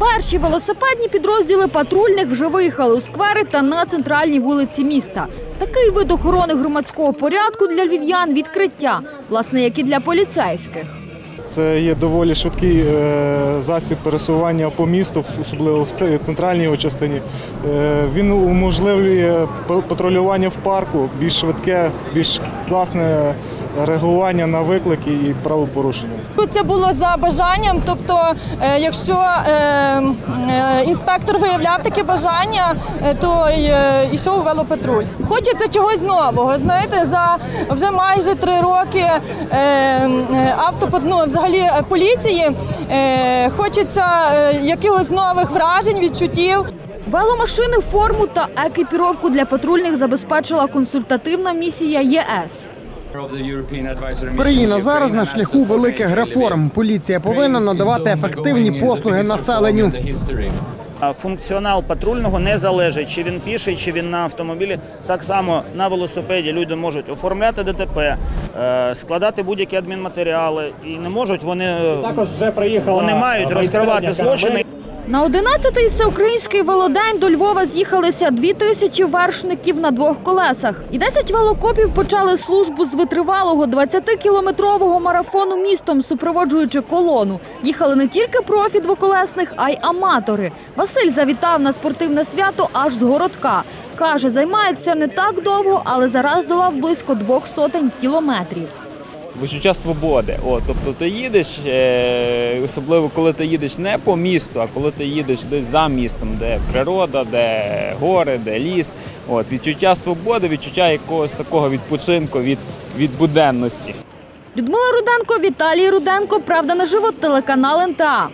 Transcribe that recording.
Перші велосипедні підрозділи патрульних вже виїхали у сквери та на центральній вулиці міста. Такий вид охорони громадського порядку для львів'ян відкриття, власне, як і для поліцейських. Це є доволі швидкий е, засіб пересування по місту, особливо в центральній його частині. Е, Він уможливлює патрулювання в парку, більш швидке, більш класне реагування на виклики і правопорушення. Це було за бажанням. Тобто, е, якщо е, е, інспектор виявляв таке бажання, то йшов велопатруль. Хочеться чогось нового. Знаєте, за вже майже три роки автопод, ну, взагалі поліції хочеться якихось нових вражень, відчуттів. Веломашини, форму та екіпіровку для патрульних забезпечила консультативна місія єС. Україна зараз на шляху великих реформ. Поліція повинна надавати ефективні послуги населенню. Функціонал патрульного не залежить, чи він піший, чи він на автомобілі. Так само на велосипеді люди можуть оформляти ДТП, е, складати будь-які адмінматеріали, і не можуть вони також вже вони мають розкривати злочини. На 11-й всеукраїнський велодень до Львова з'їхалися дві тисячі вершників на двох колесах. І 10 велокопів почали службу з витривалого 20-кілометрового марафону містом, супроводжуючи колону. Їхали не тільки профі двоколесних, а й аматори. Василь завітав на спортивне свято аж з городка. Каже, займаються не так довго, але зараз долав близько двох сотень кілометрів. Відчуття свободи. О, тобто ти їдеш, е, особливо коли ти їдеш не по місту, а коли ти їдеш десь за містом, де природа, де гори, де ліс. От, відчуття свободи, відчуття якогось такого відпочинку від, від буденності. Людмила Руденко, Віталій Руденко. Правда, наживо телеканал НТА.